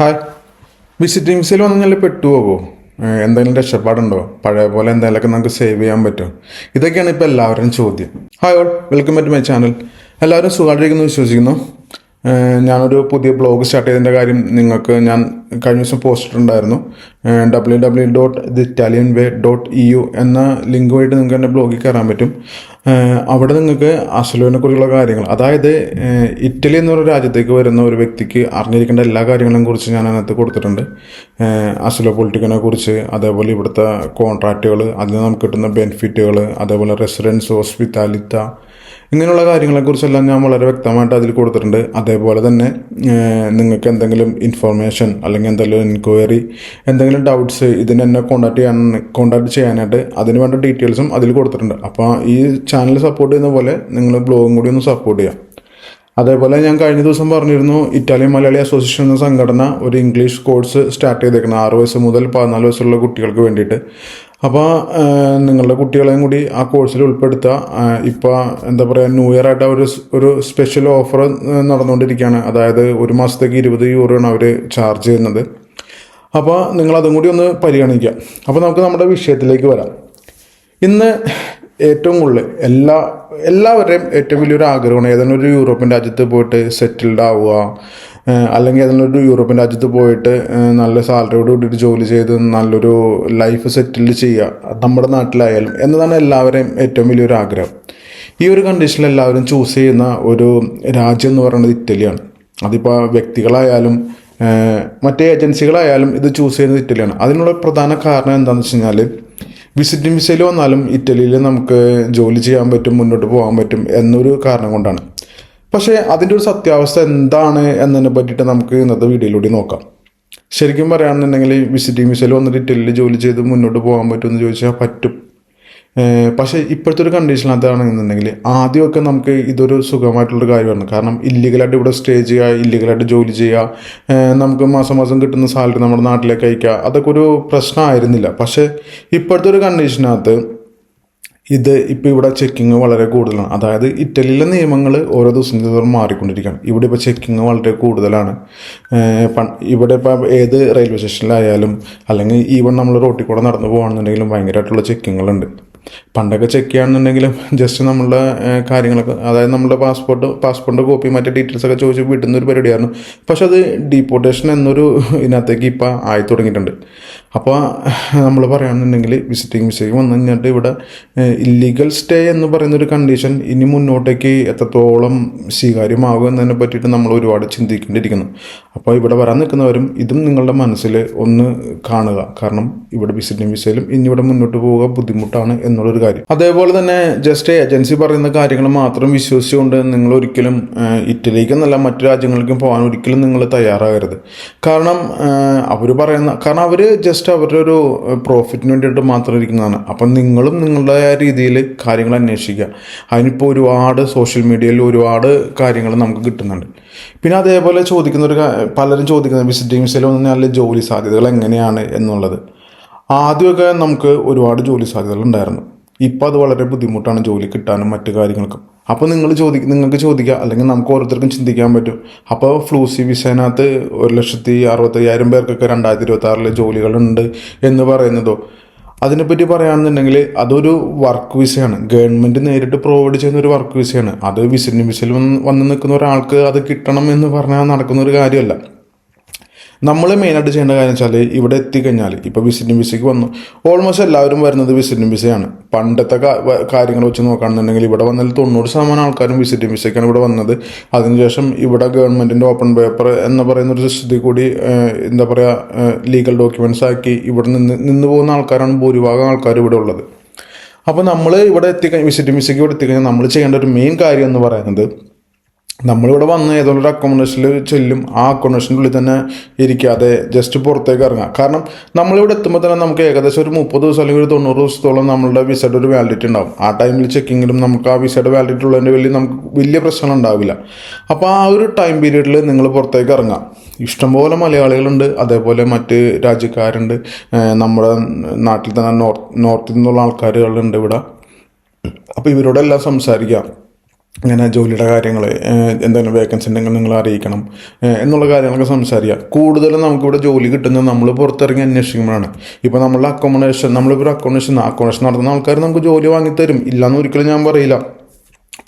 Hi. Visiting sale വന്നു കഴിഞ്ഞാൽ പെട്ടുപോകോ ഏഹ് എന്തെങ്കിലും രക്ഷപ്പാടുണ്ടോ? പഴയ പോലെ എന്തെങ്കിലുമൊക്കെ നമുക്ക് സേവ് ചെയ്യാൻ പറ്റും. ഇതൊക്കെയാണ് ഇപ്പോൾ എല്ലാവരും ചോദ്യം. Hi all welcome back my channel എല്ലാവരും സുഖമായിട്ടിരിക്കുന്നു വിശ്വസിക്കുന്നു. ഞാനൊരു പുതിയ ബ്ലോഗ് സ്റ്റാർട്ട് ചെയ്തതിന്റെ കാര്യം നിങ്ങൾക്ക് ഞാൻ കഴിഞ്ഞ ദിവസം പോസ്റ്റ് ഇട്ടിട്ടുണ്ടായിരുന്നു. W W dot the Italian way dot E U എന്ന ലിങ്ക് നിങ്ങൾക്ക് എന്റെ ബ്ലോഗിൽ കയറാൻ പറ്റും. അവിടെ നിങ്ങൾക്ക് അസലുവിനെ കുറിച്ചുള്ള കാര്യങ്ങൾ. അതായത് ഇറ്റലി എന്നൊരു രാജ്യത്തേക്ക് വരുന്ന ഒരു വ്യക്തിക്ക് അറിഞ്ഞിരിക്കേണ്ട എല്ലാ കാര്യങ്ങളെയും കുറിച്ച് ഞാൻ അതിനകത്ത് കൊടുത്തിട്ടുണ്ട്. അസലോ പൊളിറ്റിക്കിനെ കുറിച്ച് അതേപോലെ ഇവിടുത്തെ കോൺട്രാക്റ്റുകൾ അതിന് നമുക്ക് കിട്ടുന്ന ബെനിഫിറ്റുകൾ അതേപോലെ റെസിഡൻസ് ഹോസ്പിറ്റാലിറ്റ ഇങ്ങനെയുള്ള കാര്യങ്ങളെക്കുറിച്ചെല്ലാം ഞാൻ വളരെ വ്യക്തമായിട്ട് അതിൽ കൊടുത്തിട്ടുണ്ട്. അതേപോലെ തന്നെ നിങ്ങൾക്ക് എന്തെങ്കിലും ഇൻഫർമേഷൻ അല്ലെങ്കിൽ എന്തെങ്കിലും എൻക്വയറി എന്തെങ്കിലും ഡൗട്ട്സ് ഇതിന് എന്നെ കോൺടാക്ട് ചെയ്യാൻ കോൺടാക്ട് ചെയ്യാനായിട്ട് അതിന് വേണ്ട ഡീറ്റെയിൽസും അതിൽ കൊടുത്തിട്ടുണ്ട്. അപ്പോൾ ഈ ചാനൽ സപ്പോർട്ട് ചെയ്യുന്ന പോലെ നിങ്ങൾ ബ്ലോഗും കൂടി ഒന്ന് സപ്പോർട്ട് ചെയ്യാം. അതേപോലെ ഞാൻ കഴിഞ്ഞ ദിവസം പറഞ്ഞിരുന്നു ഇറ്റാലിയൻ മലയാളി അസോസിയേഷൻ എന്ന സംഘടന ഒരു ഇംഗ്ലീഷ് കോഴ്സ് സ്റ്റാർട്ട് ചെയ്തേക്കുന്നത് ആറ് വയസ്സ് മുതൽ പതിനാല് വയസ്സുള്ള കുട്ടികൾക്ക് വേണ്ടിയിട്ട്. അപ്പോൾ നിങ്ങളുടെ കുട്ടികളെയും കൂടി ആ കോഴ്സിൽ ഉൾപ്പെടുത്തുക. ഇപ്പോൾ എന്താ പറയുക ന്യൂ ഇയർ ആയിട്ട് അവർ ഒരു സ്പെഷ്യൽ ഓഫർ നടന്നുകൊണ്ടിരിക്കുകയാണ്. അതായത് ഒരു മാസത്തേക്ക് ഇരുപത് യൂറോയാണ് അവർ ചാർജ് ചെയ്യുന്നത്. അപ്പോൾ നിങ്ങളതും കൂടി ഒന്ന് പരിഗണിക്കുക. അപ്പോൾ നമുക്ക് നമ്മുടെ വിഷയത്തിലേക്ക് വരാം. ഇന്ന് ഏറ്റവും കൂടുതൽ എല്ലാ എല്ലാവരുടെയും ഏറ്റവും വലിയൊരു ആഗ്രഹമാണ് ഏതെങ്കിലും ഒരു യൂറോപ്യൻ രാജ്യത്ത് പോയിട്ട് സെറ്റിൽഡ് ആവുക. അല്ലെങ്കിൽ അതിനൊരു യൂറോപ്യൻ രാജ്യത്ത് പോയിട്ട് നല്ല സാലറിയോട് കൂടിയിട്ട് ജോലി ചെയ്ത് നല്ലൊരു ലൈഫ് സെറ്റിൽ ചെയ്യുക നമ്മുടെ നാട്ടിലായാലും എന്നതാണ് എല്ലാവരെയും ഏറ്റവും വലിയൊരു ആഗ്രഹം. ഈ ഒരു കണ്ടീഷനിൽ എല്ലാവരും ചൂസ് ചെയ്യുന്ന ഒരു രാജ്യം എന്ന് പറയുന്നത് ഇറ്റലിയാണ്. അതിപ്പോൾ വ്യക്തികളായാലും മറ്റേ ഏജൻസികളായാലും ഇത് ചൂസ് ചെയ്യുന്നത് ഇറ്റലിയാണ്. അതിനുള്ള പ്രധാന കാരണം എന്താണെന്ന് വെച്ച് കഴിഞ്ഞാൽ വിസിറ്റിംഗ് വിസയിൽ വന്നാലും ഇറ്റലിയിൽ നമുക്ക് ജോലി ചെയ്യാൻ പറ്റും മുന്നോട്ട് പോകാൻ പറ്റും എന്നൊരു കാരണം കൊണ്ടാണ്. പക്ഷേ അതിന്റെ ഒരു സത്യാവസ്ഥ എന്താണ് എന്നതിനെ പറ്റിയിട്ട് നമുക്ക് ഇന്നത്തെ വീഡിയോയിലൂടെ നോക്കാം. ശരിക്കും പറയുകയാണെന്നുണ്ടെങ്കിൽ വിസിറ്റിംഗ് വിസയിൽ വന്നിട്ട് ഇറ്റലിയിൽ ജോലി ചെയ്ത് മുന്നോട്ട് പോകാൻ പറ്റുമെന്ന് ചോദിച്ചാൽ പറ്റും. പക്ഷേ ഇപ്പോഴത്തെ ഒരു കണ്ടീഷനകത്താണെന്നുണ്ടെങ്കിൽ ആദ്യമൊക്കെ നമുക്ക് ഇതൊരു സുഖമായിട്ടുള്ളൊരു കാര്യമാണ്. കാരണം ഇല്ലീഗലായിട്ട് ഇവിടെ സ്റ്റേ ചെയ്യുക ഇല്ലീഗലായിട്ട് ജോലി ചെയ്യുക നമുക്ക് മാസം മാസം കിട്ടുന്ന സാലറി നമ്മുടെ നാട്ടിലേക്ക് അയക്കുക അതൊക്കെ ഒരു പ്രശ്നമായിരുന്നില്ല. പക്ഷേ ഇപ്പോഴത്തെ ഒരു കണ്ടീഷനകത്ത് ഇത് ഇപ്പോൾ ഇവിടെ ചെക്കിങ് വളരെ കൂടുതലാണ്. അതായത് ഇറ്റലിയിലെ നിയമങ്ങൾ ഓരോ ദിവസം തോറും മാറിക്കൊണ്ടിരിക്കുകയാണ്. ഇവിടെ ഇപ്പോൾ ചെക്കിങ് വളരെ കൂടുതലാണ്. ഇവിടെ ഇപ്പോൾ ഏത് റെയിൽവേ സ്റ്റേഷനിലായാലും അല്ലെങ്കിൽ ഈവൻ നമ്മൾ റോട്ടിൽ കൂടെ നടന്നു പോകുകയാണെന്നുണ്ടെങ്കിലും ഭയങ്കരമായിട്ടുള്ള ചെക്കിങ്ങുകളുണ്ട് പണ്ടൊക്കെ ചെക്ക് ചെയ്യുകയാണെന്നുണ്ടെങ്കിലും ജസ്റ്റ് നമ്മളുടെ കാര്യങ്ങളൊക്കെ അതായത് നമ്മുടെ പാസ്പോർട്ട് പാസ്പോർട്ടിന്റെ കോപ്പി മറ്റേ ഡീറ്റെയിൽസ് ഒക്കെ ചോദിച്ച് വിടുന്ന ഒരു പരിപാടിയായിരുന്നു. പക്ഷെ അത് ഡീപ്പോർട്ടേഷൻ എന്നൊരു ഇതിനകത്തേക്ക് ഇപ്പോൾ ആയി തുടങ്ങിയിട്ടുണ്ട്. അപ്പോൾ നമ്മൾ പറയുകയാണെന്നുണ്ടെങ്കിൽ വിസിറ്റിംഗ് വിസയ്ക്ക് വന്നു കഴിഞ്ഞിട്ട് ഇവിടെ ഇല്ലീഗൽ സ്റ്റേ എന്ന് പറയുന്ന ഒരു കണ്ടീഷൻ ഇനി മുന്നോട്ടേക്ക് എത്രത്തോളം സ്വീകാര്യമാകും എന്നതിനെ പറ്റിയിട്ട് നമ്മൾ ഒരുപാട് ചിന്തിക്കേണ്ടിയിരിക്കുന്നു. അപ്പോൾ ഇവിടെ വരാൻ നിൽക്കുന്നവരും ഇതും നിങ്ങളുടെ മനസ്സിൽ ഒന്ന് കാണുക. കാരണം ഇവിടെ വിസിറ്റിംഗ് വിസയിലും ഇനി ഇവിടെ മുന്നോട്ട് പോവുക ബുദ്ധിമുട്ടാണ് എന്നുള്ളൊരു കാര്യം. അതേപോലെ തന്നെ ജസ്റ്റ് ഏജൻസി പറയുന്ന കാര്യങ്ങൾ മാത്രം വിശ്വസിച്ചുകൊണ്ട് നിങ്ങൾ ഒരിക്കലും ഇറ്റലിക്കെന്നല്ല മറ്റു രാജ്യങ്ങൾക്കും പോകാൻ ഒരിക്കലും നിങ്ങൾ തയ്യാറാകരുത്. കാരണം അവർ പറയുന്ന കാരണം അവർ ജസ്റ്റ് അവരുടെ ഒരു പ്രോഫിറ്റിന് വേണ്ടിയിട്ട് മാത്രം ഇരിക്കുന്നതാണ്. അപ്പം നിങ്ങളും നിങ്ങളുടെ രീതിയിൽ കാര്യങ്ങൾ അന്വേഷിക്കുക. അതിനിപ്പോൾ ഒരുപാട് സോഷ്യൽ മീഡിയയിൽ ഒരുപാട് കാര്യങ്ങൾ നമുക്ക് കിട്ടുന്നുണ്ട്. പിന്നെ അതേപോലെ ചോദിക്കുന്ന ഒരു പലരും ചോദിക്കുന്ന വിസിറ്റിംഗ് വിസയിൽ വന്നു നല്ല ജോലി സാധ്യതകൾ എങ്ങനെയാണ് എന്നുള്ളത്. ആദ്യമൊക്കെ നമുക്ക് ഒരുപാട് ജോലി സാധ്യതകൾ ഉണ്ടായിരുന്നു. ഇപ്പോൾ അത് വളരെ ബുദ്ധിമുട്ടാണ് ജോലി കിട്ടാനും മറ്റു കാര്യങ്ങൾക്കും. അപ്പോൾ നിങ്ങൾ ചോദി നിങ്ങൾക്ക് ചോദിക്കാം അല്ലെങ്കിൽ നമുക്ക് ഓരോരുത്തർക്കും ചിന്തിക്കാൻ പറ്റും. അപ്പോൾ ഫ്ലൂസി വിസേനകത്ത് ഒരു ലക്ഷത്തി അറുപത്തയ്യായിരം പേർക്കൊക്കെ രണ്ടായിരത്തി ഇരുപത്തി ജോലികളുണ്ട് എന്ന് പറയുന്നതോ. അതിനെപ്പറ്റി പറയുകയാണെന്നുണ്ടെങ്കിൽ അതൊരു വർക്ക് വിസയാണ്. ഗവൺമെന്റ് നേരിട്ട് പ്രൊവൈഡ് ചെയ്യുന്ന ഒരു വർക്ക് വിസയാണ്. അത് വിസിറ്റിംഗ് വിസയിൽ വന്ന് നിൽക്കുന്ന ഒരാൾക്ക് അത് കിട്ടണം എന്ന് പറഞ്ഞാൽ നടക്കുന്ന ഒരു കാര്യമല്ല. നമ്മൾ മെയിനായിട്ട് ചെയ്യേണ്ട കാര്യം വെച്ചാൽ ഇവിടെ എത്തിക്കഴിഞ്ഞാൽ ഇപ്പോൾ വിസിറ്റിംഗ് വിസയ്ക്ക് വന്നു. ഓൾമോസ്റ്റ് എല്ലാവരും വരുന്നത് വിസിറ്റിംഗ് വിസയാണ് പണ്ടത്തെ കാര്യങ്ങൾ വെച്ച് നോക്കുകയാണെന്നുണ്ടെങ്കിൽ ഇവിടെ വന്നാൽ തൊണ്ണൂറ് ശതമാനം ആൾക്കാരും വിസിറ്റിംഗ് വിസയ്ക്കാണ് ഇവിടെ വന്നത്. അതിനുശേഷം ഇവിടെ ഗവൺമെന്റിന്റെ ഓപ്പൺ പേപ്പർ എന്ന് പറയുന്ന ഒരു സിസ്റ്റത്തിൽ കൂടി എന്താ പറയുക ലീഗൽ ഡോക്യുമെന്റ്സ് ആക്കി ഇവിടെ നിന്ന് നിന്ന് പോകുന്ന ആൾക്കാരാണ് ഭൂരിഭാഗം ആൾക്കാർ ഇവിടെ ഉള്ളത്. അപ്പോൾ നമ്മൾ ഇവിടെ എത്തിക്കഴിഞ്ഞ് വിസിറ്റിംഗ് വിസയ്ക്ക് ഇവിടെ എത്തിക്കഴിഞ്ഞാൽ നമ്മൾ ചെയ്യേണ്ട ഒരു മെയിൻ കാര്യം എന്ന് പറയുന്നത് നമ്മളിവിടെ വന്ന് ഏതോ ഒരു അക്കോമഡേഷനിൽ ചെല്ലും ആ അക്കോമഡേഷന്റെ ഉള്ളിൽ തന്നെ ഇരിക്കാതെ ജസ്റ്റ് പുറത്തേക്ക് ഇറങ്ങാം. കാരണം നമ്മളിവിടെ എത്തുമ്പോൾ തന്നെ നമുക്ക് ഏകദേശം ഒരു മുപ്പത് ദിവസം അല്ലെങ്കിൽ ഒരു തൊണ്ണൂറ് ദിവസത്തോളം നമ്മളുടെ വിസയുടെ ഒരു വാലിഡിറ്റി ഉണ്ടാവും. ആ ടൈമിൽ ചെക്കിങ്ങിലും നമുക്ക് ആ വിസയുടെ വാലിഡിറ്റി ഉള്ളതിന്റെ വലിയ നമുക്ക് വലിയ പ്രശ്നം ഉണ്ടാവില്ല. അപ്പോൾ ആ ഒരു ടൈം പീരീഡിൽ നിങ്ങൾ പുറത്തേക്ക് ഇറങ്ങാം. ഇഷ്ടംപോലെ മലയാളികളുണ്ട് അതേപോലെ മറ്റ് രാജ്യക്കാരുണ്ട്. നമ്മുടെ നാട്ടിൽ തന്നെ നോർത്ത് നോർത്തിൽ നിന്നുള്ള ആൾക്കാരുകളുണ്ട് ഇവിടെ. അപ്പോൾ ഇവരോടെല്ലാം സംസാരിക്കാം. ഇങ്ങനെ ജോലിയുടെ കാര്യങ്ങൾ എന്തെങ്കിലും വേക്കൻസി ഉണ്ടെങ്കിൽ നിങ്ങൾ അറിയിക്കണം എന്നുള്ള കാര്യങ്ങളൊക്കെ സംസാരിക്കുക. കൂടുതലും നമുക്കിവിടെ ജോലി കിട്ടുന്നത് നമ്മൾ പുറത്തിറങ്ങി അന്വേഷിക്കുമ്പോഴാണ്. ഇപ്പോൾ നമ്മളുടെ അക്കോമഡേഷൻ നമ്മളിപ്പോൾ അക്കോമഡേഷൻ അക്കോമഡേഷൻ നടത്തുന്ന ആൾക്കാർ നമുക്ക് ജോലി വാങ്ങിത്തരും. ഇല്ലയെന്ന് ഒരിക്കലും ഞാൻ പറയില്ല.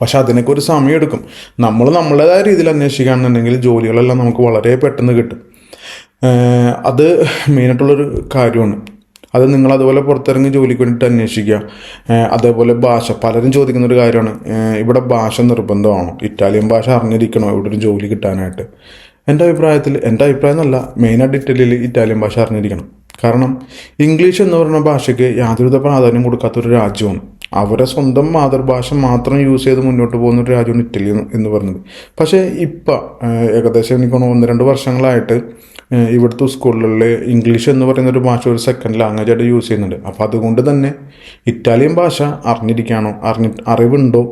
പക്ഷേ അതിനൊക്കെ ഒരു സമയം എടുക്കും. നമ്മൾ നമ്മളുടേതായ രീതിയിൽ അന്വേഷിക്കുകയാണെന്നുണ്ടെങ്കിൽ ജോലികളെല്ലാം നമുക്ക് വളരെ പെട്ടെന്ന് കിട്ടും. അത് മെയിനായിട്ടുള്ളൊരു കാര്യമാണ്. അത് നിങ്ങൾ അതുപോലെ പുറത്തിറങ്ങി ജോലിക്ക് വേണ്ടിയിട്ട് അന്വേഷിക്കുക. അതേപോലെ ഭാഷ. പലരും ചോദിക്കുന്ന ഒരു കാര്യമാണ് ഇവിടെ ഭാഷ നിർബന്ധമാണോ. ഇറ്റാലിയൻ ഭാഷ അറിഞ്ഞിരിക്കണോ ഇവിടെ ഒരു ജോലി കിട്ടാനായിട്ട്? എന്റെ അഭിപ്രായത്തിൽ എന്റെ അഭിപ്രായം എന്നല്ല മെയിനായിട്ട് ഇറ്റലിയിൽ ഇറ്റാലിയൻ ഭാഷ അറിഞ്ഞിരിക്കണം. കാരണം ഇംഗ്ലീഷ് എന്ന് പറയുന്ന ഭാഷയ്ക്ക് യാതൊരുവിധ പ്രാധാന്യം കൊടുക്കാത്തൊരു രാജ്യമാണ്. അവരെ സ്വന്തം മാതൃഭാഷ മാത്രം യൂസ് ചെയ്ത് മുന്നോട്ട് പോകുന്ന ഒരു രാജ്യമാണ് ഇറ്റലി എന്ന് പറയുന്നത്. പക്ഷേ ഇപ്പം ഏകദേശം എനിക്കൊന്ന് ഒന്ന് രണ്ട് വർഷങ്ങളായിട്ട് ഇവിടുത്തെ സ്കൂളുകളിൽ ഇംഗ്ലീഷ് എന്ന് പറയുന്ന ഒരു ഭാഷ ഒരു സെക്കൻഡ് ലാംഗ്വേജ് ആയിട്ട് യൂസ് ചെയ്യുന്നുണ്ട്. അപ്പോൾ അതുകൊണ്ട് തന്നെ ഇറ്റാലിയൻ ഭാഷ അറിഞ്ഞിരിക്കുകയാണോ? അറിഞ്ഞി അറിവുണ്ടോ?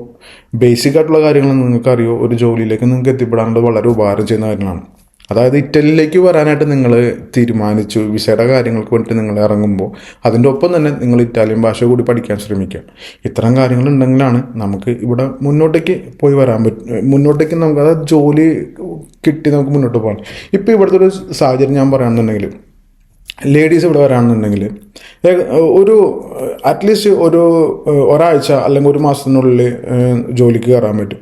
ബേസിക് ആയിട്ടുള്ള കാര്യങ്ങൾ നിങ്ങൾക്ക് അറിയോ ഒരു ജോലിയിലേക്ക് നിങ്ങൾക്ക് എത്തിപ്പെടാനുള്ള വളരെ ഉപകാരം ചെയ്യുന്ന കാര്യങ്ങളാണ്. അതായത് ഇറ്റലിയിലേക്ക് വരാനായിട്ട് നിങ്ങൾ തീരുമാനിച്ചു വിസയുടെ കാര്യങ്ങൾക്ക് വേണ്ടിയിട്ട് നിങ്ങൾ ഇറങ്ങുമ്പോൾ അതിന്റെ ഒപ്പം തന്നെ നിങ്ങൾ ഇറ്റാലിയൻ ഭാഷ കൂടി പഠിക്കാൻ ശ്രമിക്കുക. ഇത്തരം കാര്യങ്ങളുണ്ടെങ്കിലാണ് നമുക്ക് ഇവിടെ മുന്നോട്ടേക്ക് പോയി വരാൻ പറ്റും മുന്നോട്ടേക്ക് നമുക്ക് അതായത് ജോലി കിട്ടി നമുക്ക് മുന്നോട്ട് പോകാൻ. ഇപ്പോൾ ഇവിടുത്തെ ഒരു സാഹചര്യം ഞാൻ പറയുകയാണെന്നുണ്ടെങ്കിൽ ലേഡീസ് ഇവിടെ വരാണെന്നുണ്ടെങ്കിൽ ഒരു അറ്റ്ലീസ്റ്റ് ഒരു ഒരാഴ്ച അല്ലെങ്കിൽ ഒരു മാസത്തിനുള്ളിൽ ജോലിക്ക് കയറാൻ പറ്റും.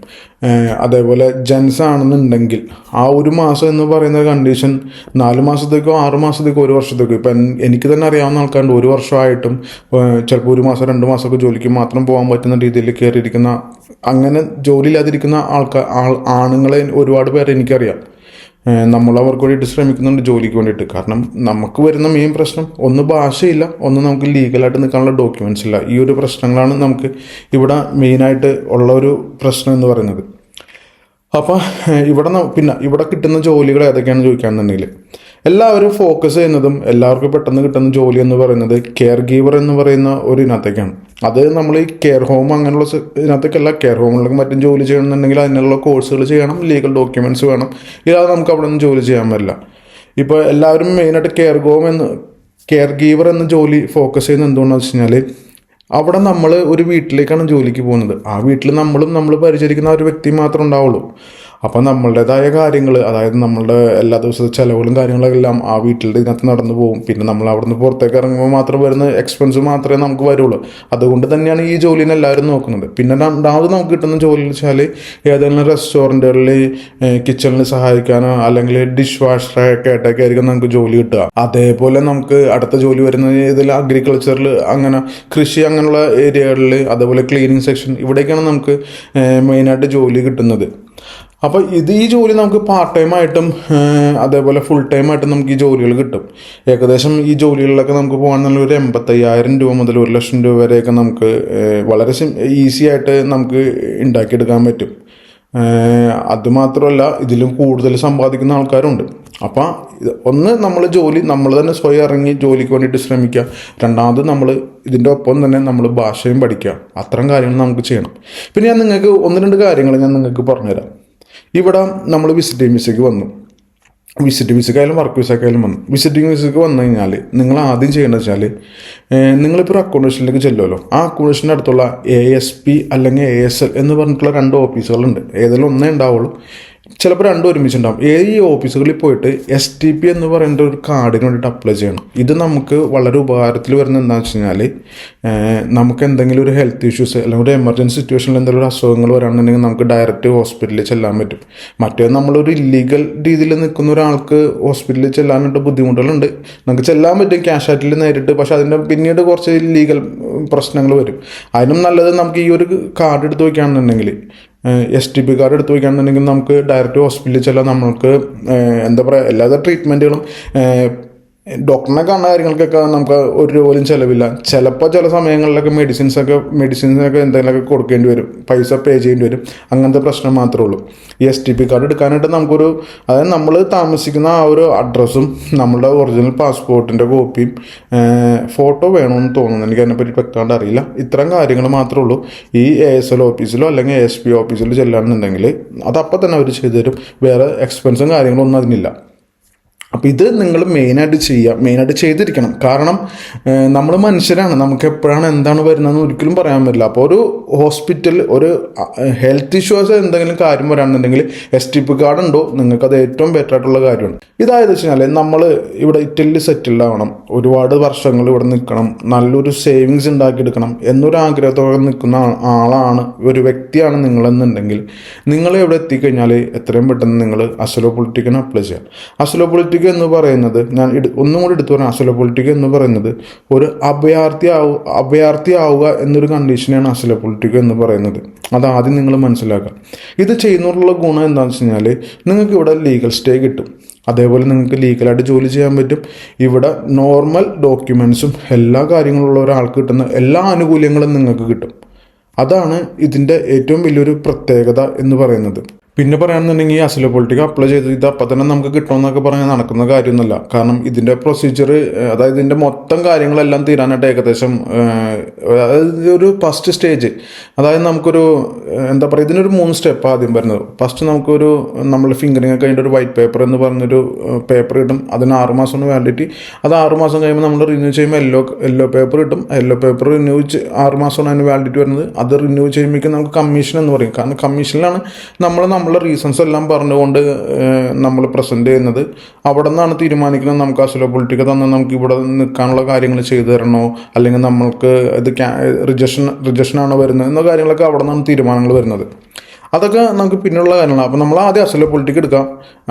അതേപോലെ ജെൻസ് ആണെന്നുണ്ടെങ്കിൽ ആ ഒരു മാസം എന്ന് പറയുന്ന കണ്ടീഷൻ നാല് മാസത്തേക്കോ ആറ് മാസത്തേക്കോ ഒരു വർഷത്തേക്കോ. ഇപ്പം എനിക്ക് തന്നെ അറിയാവുന്ന ആൾക്കാരുണ്ട് ഒരു വർഷമായിട്ടും ചിലപ്പോൾ ഒരു മാസം രണ്ട് മാസമൊക്കെ ജോലിക്ക് മാത്രം പോകാൻ പറ്റുന്ന രീതിയിൽ കയറിയിരിക്കുന്ന അങ്ങനെ ജോലിയില്ലാതിരിക്കുന്ന ആൾക്കാർ ആൾ ആണുങ്ങളെ ഒരുപാട് പേരെ എനിക്കറിയാം. നമ്മൾ അവർക്ക് വേണ്ടിയിട്ട് ശ്രമിക്കുന്നുണ്ട് ജോലിക്ക് വേണ്ടിയിട്ട്. കാരണം നമുക്ക് വരുന്ന മെയിൻ പ്രശ്നം ഒന്ന് ഭാഷയില്ല ഒന്ന് നമുക്ക് ലീഗലായിട്ട് നിൽക്കാനുള്ള ഡോക്യുമെന്റ്സ് ഇല്ല. ഈ ഒരു പ്രശ്നങ്ങളാണ് നമുക്ക് ഇവിടെ മെയിനായിട്ട് ഉള്ള ഒരു പ്രശ്നം എന്ന് പറയുന്നത്. അപ്പോൾ ഇവിടെ പിന്നെ ഇവിടെ കിട്ടുന്ന ജോലികൾ ഏതൊക്കെയാണെന്ന് ചോദിക്കുകയാണെന്നുണ്ടെങ്കിൽ എല്ലാവരും ഫോക്കസ് ചെയ്യുന്നതും എല്ലാവർക്കും പെട്ടെന്ന് കിട്ടുന്ന ജോലി എന്ന് പറയുന്നത് കെയർ ഗീവർ എന്ന് പറയുന്ന ഒരു ഇനത്തേക്കാണ് അത് നമ്മൾ ഈ കെയർ ഹോം അങ്ങനെയുള്ള ഇതിനകത്തേക്കല്ല കെയർ ഹോമിലൊക്കെ മറ്റും ജോലി ചെയ്യണമെന്നുണ്ടെങ്കിൽ അതിനുള്ള കോഴ്സുകൾ ചെയ്യണം ലീഗൽ ഡോക്യുമെന്റ്സ് വേണം. ഇല്ലാതെ നമുക്ക് അവിടെ നിന്ന് ജോലി ചെയ്യാൻ പറ്റില്ല. ഇപ്പോൾ എല്ലാവരും മെയിനായിട്ട് കെയർ ഹോം എന്ന് കെയർ ഗീവർ എന്ന ജോലി ഫോക്കസ് ചെയ്യുന്നത് എന്തുകൊണ്ടാണെന്ന് വെച്ച് കഴിഞ്ഞാൽ അവിടെ നമ്മൾ ഒരു വീട്ടിലേക്കാണ് ജോലിക്ക് പോകുന്നത്. ആ വീട്ടിൽ നമ്മളും നമ്മൾ പരിചരിക്കുന്ന ഒരു വ്യക്തി മാത്രമേ ഉണ്ടാവുള്ളൂ. അപ്പം നമ്മളുടേതായ കാര്യങ്ങൾ അതായത് നമ്മളുടെ എല്ലാ ദിവസത്തെ ചിലവുകളും കാര്യങ്ങളൊക്കെ എല്ലാം ആ വീട്ടിന്റെ ഇതിനകത്ത് നടന്നു പോകും. പിന്നെ നമ്മൾ അവിടെ നിന്ന് പുറത്തേക്ക് ഇറങ്ങുമ്പോൾ മാത്രം വരുന്ന എക്സ്പെൻസ് മാത്രമേ നമുക്ക് വരുള്ളൂ. അതുകൊണ്ട് തന്നെയാണ് ഈ ജോലിനെ എല്ലാവരും നോക്കുന്നത്. പിന്നെ രണ്ടാമത് നമുക്ക് കിട്ടുന്ന ജോലി എന്ന് വെച്ചാൽ ഏതെങ്കിലും റെസ്റ്റോറന്റുകളിൽ കിച്ചണിൽ സഹായിക്കാനോ അല്ലെങ്കിൽ ഡിഷ് വാഷറൊക്കെ ആയിട്ടൊക്കെ ആയിരിക്കും നമുക്ക് ജോലി കിട്ടുക. അതേപോലെ നമുക്ക് അടുത്ത ജോലി വരുന്ന ഇതിൽ അഗ്രികൾച്ചറിൽ അങ്ങനെ കൃഷി അങ്ങനെയുള്ള ഏരിയകളിൽ അതേപോലെ ക്ലീനിങ് സെക്ഷൻ ഇവിടേക്കാണ് നമുക്ക് മെയിനായിട്ട് ജോലി കിട്ടുന്നത്. അപ്പോൾ ഇത് ഈ ജോലി നമുക്ക് പാർട്ട് ടൈം ആയിട്ടും അതേപോലെ ഫുൾ ടൈം ആയിട്ടും നമുക്ക് ഈ ജോലികൾ കിട്ടും. ഏകദേശം ഈ ജോലികളിലൊക്കെ നമുക്ക് പോകാൻ ഒരു എൺപത്തയ്യായിരം രൂപ മുതൽ ഒരു ലക്ഷം രൂപ വരെയൊക്കെ നമുക്ക് വളരെ ഈസി ആയിട്ട് നമുക്ക് ഉണ്ടാക്കിയെടുക്കാൻ പറ്റും. അതുമാത്രമല്ല ഇതിലും കൂടുതൽ സമ്പാദിക്കുന്ന ആൾക്കാരുണ്ട്. അപ്പം ഒന്ന് നമ്മൾ ജോലി നമ്മൾ തന്നെ സ്വയം ഇറങ്ങി ജോലിക്ക് വേണ്ടിയിട്ട് ശ്രമിക്കുക. രണ്ടാമത് നമ്മൾ ഇതിന്റെ ഒപ്പം തന്നെ നമ്മൾ ഭാഷയും പഠിക്കുക. അത്തരം കാര്യങ്ങൾ നമുക്ക് ചെയ്യണം. പിന്നെ ഞാൻ നിങ്ങൾക്ക് ഒന്ന് രണ്ട് കാര്യങ്ങൾ ഞാൻ നിങ്ങൾക്ക് പറഞ്ഞുതരാം. ഇവിടെ നമ്മൾ വിസിറ്റിംഗ് വിസയ്ക്ക് വന്നു. വിസിറ്റിംഗ് വിസയ്ക്കായാലും വർക്ക് വിസയ്ക്കായാലും വന്നു. വിസിറ്റിംഗ് വിസയ്ക്ക് വന്നു കഴിഞ്ഞാൽ നിങ്ങൾ ആദ്യം ചെയ്യേണ്ടത് വെച്ചാൽ നിങ്ങളിപ്പോൾ ഒരു അക്കോമഡേഷനിലേക്ക് ചെല്ലുമല്ലോ ആ അക്കോമഡേഷന്റെ അടുത്തുള്ള എ എസ് പി അല്ലെങ്കിൽ എ എസ് എൽ എന്ന് പറഞ്ഞിട്ടുള്ള രണ്ട് ഓഫീസുകളുണ്ട് ഏതെങ്കിലും ഒന്നേ ഉണ്ടാവുള്ളൂ. ചിലപ്പോൾ രണ്ടും ഒരുമിച്ചുണ്ടാകും ഈ ഓഫീസുകളിൽ പോയിട്ട് എസ് ടി പി എന്ന് പറയുന്ന ഒരു കാർഡിന് വേണ്ടിയിട്ട് അപ്ലൈ ചെയ്യണം. ഇത് നമുക്ക് വളരെ ഉപകാരത്തിൽ വരുന്നത് എന്താണെന്ന് വെച്ച് കഴിഞ്ഞാൽ നമുക്ക് എന്തെങ്കിലും ഒരു ഹെൽത്ത് ഇഷ്യൂസ് അല്ലെങ്കിൽ ഒരു എമർജൻസി സിറ്റുവേഷനിൽ എന്തെങ്കിലും ഒരു അസുഖങ്ങൾ വരാണെന്നുണ്ടെങ്കിൽ നമുക്ക് ഡയറക്റ്റ് ഹോസ്പിറ്റലിൽ ചെല്ലാൻ പറ്റും. മറ്റേ നമ്മളൊരു ഇല്ലീഗൽ രീതിയിൽ നിൽക്കുന്ന ഒരാൾക്ക് ഹോസ്പിറ്റലിൽ ചെല്ലാനായിട്ട് ബുദ്ധിമുട്ടുകളുണ്ട്. നമുക്ക് ചെല്ലാൻ പറ്റും ക്യാഷ് ആയിട്ടിൽ നേരിട്ട് പക്ഷേ അതിന്റെ പിന്നീട് കുറച്ച് ലീഗൽ പ്രശ്നങ്ങൾ വരും. അതിനും നല്ലത് നമുക്ക് ഈ ഒരു കാർഡ് എടുത്ത് വയ്ക്കുകയാണെന്നുണ്ടെങ്കിൽ എസ് ടി പി കാർഡ് എടുത്ത് വയ്ക്കുകയാണെന്നുണ്ടെങ്കിൽ നമുക്ക് ഡയറക്റ്റ് ഹോസ്പിറ്റലിൽ ചെല്ലാൻ നമ്മൾക്ക് എന്താ പറയുക എല്ലാവിധ ട്രീറ്റ്മെന്റുകളും ഡോക്ടറിനെ കാണുന്ന കാര്യങ്ങൾക്കൊക്കെ നമുക്ക് ഒരു പോലും ചിലവില്ല. ചിലപ്പോൾ ചില സമയങ്ങളിലൊക്കെ മെഡിസിൻസൊക്കെ മെഡിസിൻസൊക്കെ എന്തെങ്കിലുമൊക്കെ കൊടുക്കേണ്ടി വരും. പൈസ പേ ചെയ്യേണ്ടി വരും. അങ്ങനത്തെ പ്രശ്നം മാത്രമേ ഉള്ളൂ. ഈ എസ് ടി പി കാർഡ് എടുക്കാനായിട്ട് നമുക്കൊരു അതായത് നമ്മൾ താമസിക്കുന്ന ആ ഒരു അഡ്രസ്സും നമ്മുടെ ഒറിജിനൽ പാസ്പോർട്ടിന്റെ കോപ്പിയും ഫോട്ടോ വേണമെന്ന് തോന്നുന്നു. എനിക്ക് അതിനെപ്പറ്റി വ്യക്തമായിട്ട് അറിയില്ല. ഇത്തരം കാര്യങ്ങൾ മാത്രമേ ഉള്ളൂ. ഈ എ എസ് എൽ ഓഫീസിലോ അല്ലെങ്കിൽ എസ് പി ഓഫീസിലോ ചെല്ലാണെന്നുണ്ടെങ്കിൽ അത് അപ്പം തന്നെ അവർ ചെയ്തു തരും. വേറെ എക്സ്പെൻസും കാര്യങ്ങളൊന്നും അതിനില്ല. അപ്പോൾ ഇത് നിങ്ങൾ മെയിനായിട്ട് ചെയ്യുക മെയിനായിട്ട് ചെയ്തിരിക്കണം. കാരണം നമ്മൾ മനുഷ്യരാണ്. നമുക്ക് എപ്പോഴാണ് എന്താണ് വരുന്നതെന്ന് ഒരിക്കലും പറയാൻ പറ്റില്ല. അപ്പോൾ ഒരു ഹോസ്പിറ്റൽ ഒരു ഹെൽത്ത് ഇഷ്യൂസ് എന്തെങ്കിലും കാര്യം വരാണെന്നുണ്ടെങ്കിൽ എസ് ടി പി കാർഡ് ഉണ്ടോ? നിങ്ങൾക്ക് അത് ഏറ്റവും ബെറ്റർ ആയിട്ടുള്ള കാര്യമാണ്. ഇതായത് വെച്ച് കഴിഞ്ഞാൽ നമ്മൾ ഇവിടെ ഇറ്റലിയിൽ സെറ്റിൽഡ് ആവണം. ഒരുപാട് വർഷങ്ങൾ ഇവിടെ നിൽക്കണം. നല്ലൊരു സേവിങ്സ് ഉണ്ടാക്കിയെടുക്കണം എന്നൊരു ആഗ്രഹത്തോടെ നിൽക്കുന്ന ആളാണ് ഒരു വ്യക്തിയാണ് നിങ്ങളെന്നുണ്ടെങ്കിൽ നിങ്ങൾ എവിടെ എത്തിക്കഴിഞ്ഞാൽ എത്രയും പെട്ടെന്ന് നിങ്ങൾ അസലോ പൊളിറ്റിക്കിന് അപ്ലൈ ചെയ്യാം. അസലോ പൊളിറ്റിക് എന്ന് പറയുന്നത് ഞാൻ ഒന്നും കൂടി എടുത്തു പറയാം അസല പൊളിറ്റിക് എന്ന് പറയുന്നത് ഒരു അഭയാർത്ഥി ആവുക അഭയാർത്ഥി ആവുക എന്നൊരു കണ്ടീഷനാണ് അസല പൊളിറ്റിക് എന്ന് പറയുന്നത്. അത് ആദ്യം നിങ്ങൾ മനസ്സിലാക്കാം ഇത് ചെയ്യുന്നതിനുള്ള ഗുണം എന്താണെന്ന് വെച്ച് കഴിഞ്ഞാൽ നിങ്ങൾക്ക് ഇവിടെ ലീഗൽ സ്റ്റേ കിട്ടും. അതേപോലെ നിങ്ങൾക്ക് ലീഗലായിട്ട് ജോലി ചെയ്യാൻ പറ്റും. ഇവിടെ നോർമൽ ഡോക്യുമെൻസും എല്ലാ കാര്യങ്ങളുള്ള ഒരാൾക്ക് കിട്ടുന്ന എല്ലാ ആനുകൂല്യങ്ങളും നിങ്ങൾക്ക് കിട്ടും. അതാണ് ഇതിന്റെ ഏറ്റവും വലിയൊരു പ്രത്യേകത എന്ന് പറയുന്നത്. പിന്നെ പറയുകയാണെന്നുണ്ടെങ്കിൽ അസല പൊളിറ്റിക്കോ അപ്ലൈ ചെയ്ത് ഇത് അപ്പം തന്നെ നമുക്ക് കിട്ടുമെന്നൊക്കെ പറഞ്ഞാൽ നടക്കുന്ന കാര്യമൊന്നുമല്ല. കാരണം ഇതിന്റെ പ്രൊസീജിയർ അതായത് ഇതിന്റെ മൊത്തം കാര്യങ്ങളെല്ലാം തീരാനായിട്ട് ഏകദേശം അതായത് ഒരു ഫസ്റ്റ് സ്റ്റേജ് അതായത് നമുക്കൊരു എന്താ പറയുക ഇതിനൊരു മൂന്ന് സ്റ്റെപ്പ് ആദ്യം വരുന്നത്. ഫസ്റ്റ് നമുക്കൊരു നമ്മൾ ഫിംഗറിങ് ഒക്കെ ഒരു വൈറ്റ് പേപ്പർ എന്ന് പറഞ്ഞൊരു പേപ്പർ കിട്ടും അതിന് ആറ് മാസം വാലിഡിറ്റി അത് ആറ് മാസം കഴിയുമ്പോൾ നമ്മൾ റിന്യൂ ചെയ്യുമ്പോൾ യെല്ലോ യെല്ലോ പേപ്പർ കിട്ടും. യെല്ലോ പേപ്പർ റിന്യൂ ആറ് മാസമാണ് അതിന് വാലിഡിറ്റി വരുന്നത്. അത് റിന്യൂ ചെയ്യുമ്പോഴേക്കും നമുക്ക് കമ്മീഷൻ എന്ന് പറയും. കാരണം കമ്മീഷനിലാണ് നമ്മൾ നമ്മളെ റീസൺസ് എല്ലാം പറഞ്ഞുകൊണ്ട് നമ്മൾ പ്രസന്റ് ചെയ്യുന്നത്. അവിടെ നിന്നാണ് തീരുമാനിക്കുന്നത്? നമുക്ക് അസുല പൊളിറ്റിക്ക് തന്നെ നമുക്ക് ഇവിടെ നിൽക്കാനുള്ള കാര്യങ്ങൾ ചെയ്തു തരണോ? അല്ലെങ്കിൽ നമ്മൾക്ക് ഇത് റിജക്ഷൻ റിജക്ഷനാണോ വരുന്നത്? എന്ന കാര്യങ്ങളൊക്കെ അവിടെ നിന്നാണ് തീരുമാനങ്ങൾ വരുന്നത്. അതൊക്കെ നമുക്ക് പിന്നെയുള്ള കാര്യങ്ങളാണ്. അപ്പോൾ നമ്മൾ ആദ്യം അസല പൊളിറ്റിക്ക് എടുക്കാം.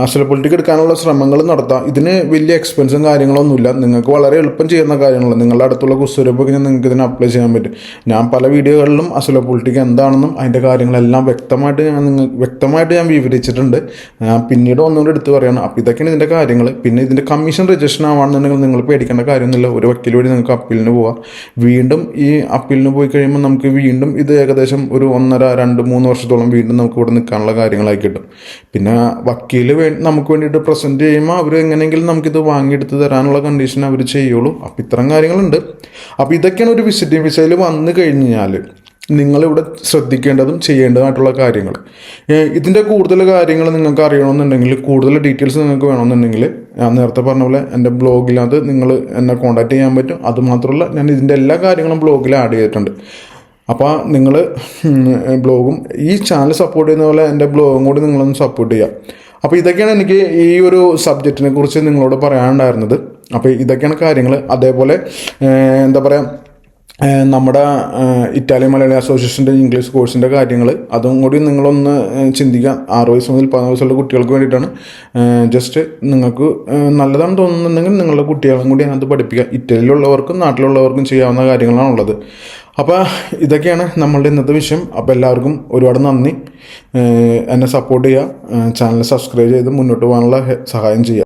അസല പൊളിറ്റിക്ക് എടുക്കാനുള്ള ശ്രമങ്ങൾ നടത്താം. ഇതിന് വലിയ എക്സ്പെൻസും കാര്യങ്ങളൊന്നുമില്ല നിങ്ങൾക്ക് വളരെ എളുപ്പം ചെയ്യുന്ന കാര്യങ്ങളാണ്. നിങ്ങളുടെ അടുത്തുള്ള കുസ്തുരപ്പൊക്കെ നിങ്ങൾക്ക് ഇതിന് അപ്ലൈ ചെയ്യാൻ പറ്റും. ഞാൻ പല വീഡിയോകളിലും അസല പൊളിറ്റിക്ക് എന്താണെന്നും അതിന്റെ കാര്യങ്ങളെല്ലാം വ്യക്തമായിട്ട് ഞാൻ നിങ്ങൾ വ്യക്തമായിട്ട് ഞാൻ വിവരിച്ചിട്ടുണ്ട്. ഞാൻ പിന്നീട് ഒന്നുകൂടി എടുത്ത് പറയണം. അപ്പോൾ ഇതൊക്കെയാണ് ഇതിന്റെ കാര്യങ്ങൾ പിന്നെ ഇതിന്റെ കമ്മീഷൻ രജിസ്ട്രേഷൻ ആവാണെന്നുണ്ടെങ്കിൽ നിങ്ങൾ പേടിക്കേണ്ട കാര്യമൊന്നുമില്ല. ഒരു വക്കീൽ വഴി നിങ്ങൾക്ക് അപ്പീലിന് പോവാം. വീണ്ടും ഈ അപ്പീലിന് പോയി കഴിയുമ്പോൾ നമുക്ക് വീണ്ടും ഇത് ഏകദേശം ഒരു ഒന്നര രണ്ട് മൂന്ന് വർഷത്തോളം വീണ്ടും നമുക്ക് ഇവിടെ നിൽക്കാനുള്ള കാര്യങ്ങളായി കിട്ടും. പിന്നെ വക്കീൽ വേ നമുക്ക് വേണ്ടിയിട്ട് പ്രസന്റ് ചെയ്യുമ്പോൾ അവർ എങ്ങനെയെങ്കിലും നമുക്കിത് വാങ്ങിയെടുത്ത് തരാനുള്ള കണ്ടീഷൻ അവർ ചെയ്യുള്ളൂ. അപ്പോൾ ഇത്തരം കാര്യങ്ങളുണ്ട്. അപ്പോൾ ഇതൊക്കെയാണ് ഒരു വിസിറ്റിംഗ് വിസയിൽ വന്നു കഴിഞ്ഞാൽ നിങ്ങളിവിടെ ശ്രദ്ധിക്കേണ്ടതും ചെയ്യേണ്ടതായിട്ടുള്ള കാര്യങ്ങൾ. ഇതിന്റെ കൂടുതൽ കാര്യങ്ങൾ നിങ്ങൾക്ക് അറിയണമെന്നുണ്ടെങ്കിൽ കൂടുതൽ ഡീറ്റെയിൽസ് നിങ്ങൾക്ക് വേണമെന്നുണ്ടെങ്കിൽ ഞാൻ നേരത്തെ പറഞ്ഞ പോലെ എന്റെ ബ്ലോഗിനകത്ത് നിങ്ങൾ എന്നെ കോൺടാക്ട് ചെയ്യാൻ പറ്റും. അതുമാത്രമല്ല ഞാൻ ഇതിന്റെ എല്ലാ കാര്യങ്ങളും ബ്ലോഗിൽ ആഡ് ചെയ്തിട്ടുണ്ട്. അപ്പോൾ നിങ്ങൾ ബ്ലോഗും ഈ ചാനൽ സപ്പോർട്ട് ചെയ്യുന്ന പോലെ എന്റെ ബ്ലോഗും കൂടി നിങ്ങളൊന്ന് സപ്പോർട്ട് ചെയ്യുക അപ്പോൾ ഇതൊക്കെയാണ് എനിക്ക് ഈ ഒരു സബ്ജക്റ്റിനെ കുറിച്ച് നിങ്ങളോട് പറയാനുണ്ടായിരുന്നത്. അപ്പോൾ ഇതൊക്കെയാണ് കാര്യങ്ങൾ അതേപോലെ എന്താ പറയുക നമ്മുടെ ഇറ്റാലിയൻ മലയാളി അസോസിയേഷന്റെ ഇംഗ്ലീഷ് കോഴ്സിന്റെ കാര്യങ്ങൾ അതും കൂടി നിങ്ങളൊന്ന് ചിന്തിക്കുക ചിന്തിക്കാം. ആറ് വയസ്സ് മുതൽ പതിനാറ് വയസ്സുള്ള കുട്ടികൾക്ക് വേണ്ടിയിട്ടാണ്. ജസ്റ്റ് നിങ്ങൾക്ക് നല്ലതാണെന്ന് തോന്നുന്നുണ്ടെങ്കിൽ നിങ്ങളുടെ കുട്ടികളും കൂടി അതിനകത്ത് പഠിപ്പിക്കുക ഇറ്റലിയിലുള്ളവർക്കും നാട്ടിലുള്ളവർക്കും ചെയ്യാവുന്ന കാര്യങ്ങളാണ് ഉള്ളത്. അപ്പോൾ ഇതൊക്കെയാണ് നമ്മളുടെ ഇന്നത്തെ വിഷയം. അപ്പോൾ എല്ലാവർക്കും ഒരുപാട് നന്ദി. എന്നെ സപ്പോർട്ട് ചെയ്യുക. ചാനൽ സബ്സ്ക്രൈബ് ചെയ്ത് മുന്നോട്ട് പോകാനുള്ള സഹായം ചെയ്യുക.